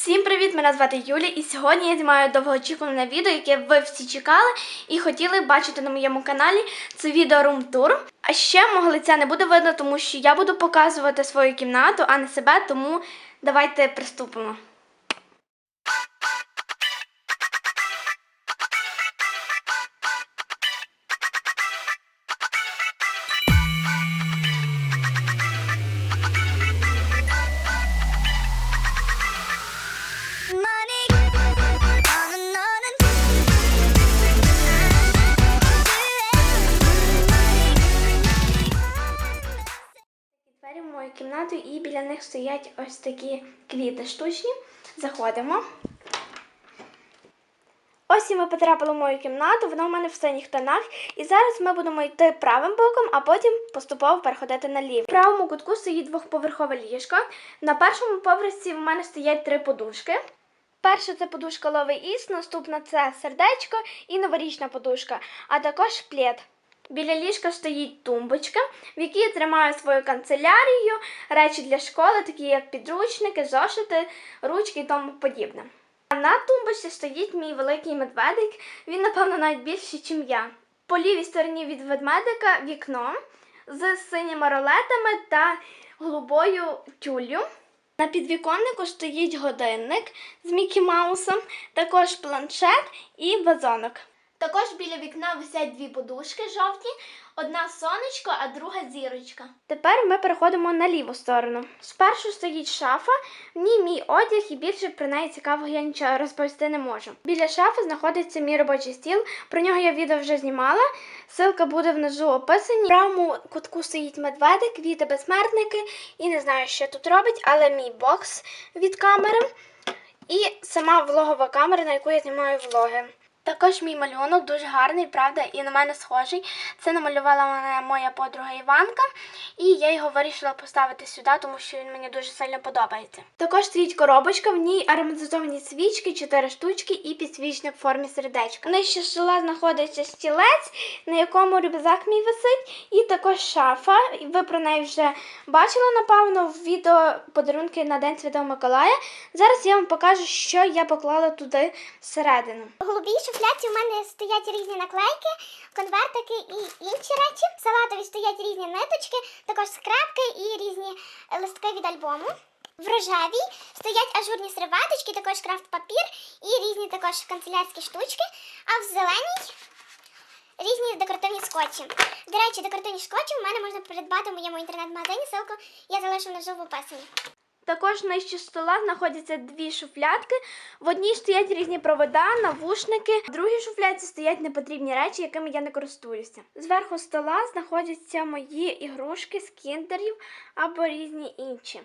Всім привіт! Мене звати Юлі, і сьогодні я знімаю довгоочікуване відео, яке ви всі чекали і хотіли бачити на моєму каналі. Це відео Room Tour. А ще мого лиця не буде видно, тому що я буду показувати свою кімнату, а не себе, тому давайте приступимо. Мою кімнату і біля них стоять ось такі квіти штучні. Заходимо. Ось і ми потрапили в мою кімнату, вона у мене в синіх тонах. І зараз ми будемо йти правим боком, а потім поступово переходити на лівий. В правому кутку стоїть двохповерхове ліжко. На першому поверсі в мене стоять три подушки. Перша це подушка Ловий Іс, наступна це сердечко і новорічна подушка, а також плед. Біля ліжка стоїть тумбочка, в якій я тримаю свою канцелярію, речі для школи, такі як підручники, зошити, ручки і тому подібне. А на тумбочці стоїть мій великий медведик. Він, напевно, навіть більший, ніж я. По лівій стороні від ведмедика вікно з синіми ролетами та голубою тюллю. На підвіконнику стоїть годинник з Мікі Маусом, також планшет і вазонок. Також біля вікна висять дві подушки жовті, одна сонечко, а друга зірочка. Тепер ми переходимо на ліву сторону. Спершу стоїть шафа, в ній мій одяг і більше про неї цікавого я нічого розповісти не можу. Біля шафи знаходиться мій робочий стіл. Про нього я відео вже знімала. Ссылка буде внизу описані. В правому кутку стоїть медведик, квіти безсмертники і не знаю, що тут робить, але мій бокс від камери і сама влогова камера, на яку я знімаю влоги. Також мій малюнок дуже гарний, правда, і на мене схожий. Це намалювала мене моя подруга Іванка, і я його вирішила поставити сюди, тому що він мені дуже сильно подобається. Також стоїть коробочка, в ній ароматизовані свічки, 4 штучки і підсвічник в формі сердечка. Нижче стола знаходиться стілець, на якому рюкзак мій висить, і також шафа. Ви про неї вже бачили, напевно, в відео подарунки на День Святого Миколая. Зараз я вам покажу, що я поклала туди всередину. В шуфляці у мене стоять різні наклейки, конвертики і інші речі. В салатові стоять різні ниточки, також скрепки і різні листки від альбому. В рожевій стоять ажурні серветочки, також крафт папір і різні також канцелярські штучки. А в зеленій різні декоративні скотчі. До речі, декоративні скотчі в мене можна придбати в моєму інтернет-магазині. Ссылку я залишу внизу в описанні. Також нижче стола знаходяться дві шуфлятки. В одній стоять різні провода, навушники, в другій шуфляці стоять непотрібні речі, якими я не користуюся. Зверху стола знаходяться мої ігрушки з кіндерів або різні інші.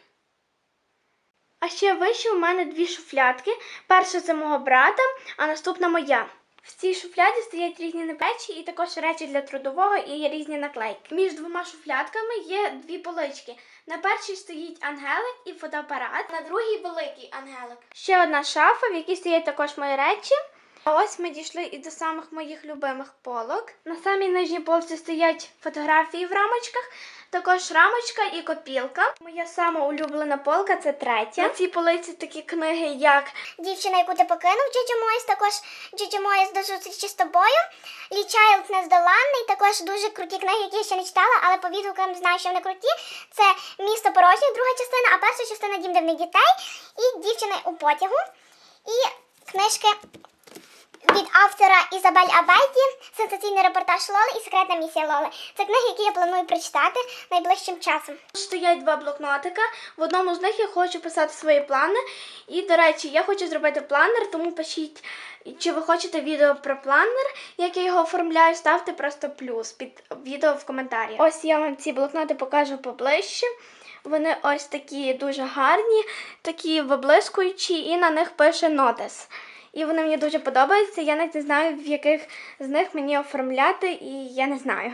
А ще вище у мене дві шуфлятки. Перша це мого брата, а наступна моя. В цій шуфляді стоять різні речі і також речі для трудового і різні наклейки. Між двома шуфлятками є дві полички. На першій стоїть ангелик і фотоапарат, на другій великий ангелик. Ще одна шафа, в якій стоять також мої речі. А ось ми дійшли і до самих моїх любимих полок. На самій нижній полці стоять фотографії в рамочках, також рамочка і копілка. Моя сама улюблена полка це третя. На цій полиці такі книги, як Дівчина, яку ти покинув, Джоджо Мойс, також Джоджо Мойс до зустрічі з тобою. Лі Чайлд Нездоланний, також дуже круті книги, які я ще не читала, але по відгукам знаю, що вони круті. Це місто порожнє, друга частина, а перша частина дім дивних дітей і дівчина у потягу. І книжки від автора Ізабель Абайті, сенсаційний репортаж Лоли і секретна місія Лоли. Це книги, які я планую прочитати найближчим часом. Стоять два блокнотика. В одному з них я хочу писати свої плани. І, до речі, я хочу зробити планер, тому пишіть, чи ви хочете відео про планер, як я його оформляю, ставте просто плюс під відео в коментарі. Ось я вам ці блокноти покажу поближче. Вони ось такі дуже гарні, такі виблискуючі, і на них пише нотис. І вони мені дуже подобаються. Я навіть не знаю, в яких з них мені оформляти, і я не знаю.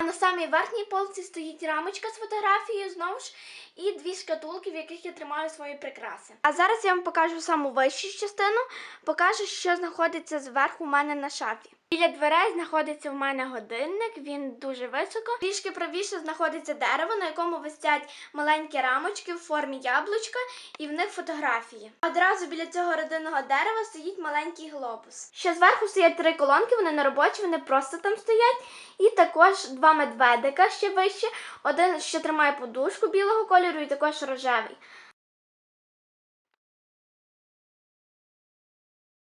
На самій верхній полці стоїть рамочка з фотографією знову ж і дві шкатулки, в яких я тримаю свої прикраси. А зараз я вам покажу саму вищу частину, покажу, що знаходиться зверху у мене на шафі. Біля дверей знаходиться в мене годинник, він дуже високо. Трішки правіше знаходиться дерево, на якому висять маленькі рамочки в формі яблучка, і в них фотографії. Одразу біля цього родинного дерева стоїть маленький глобус. Ще зверху стоять три колонки, вони не робочі, вони просто там стоять. І також два медведика ще вище. Один ще тримає подушку білого кольору і також рожевий.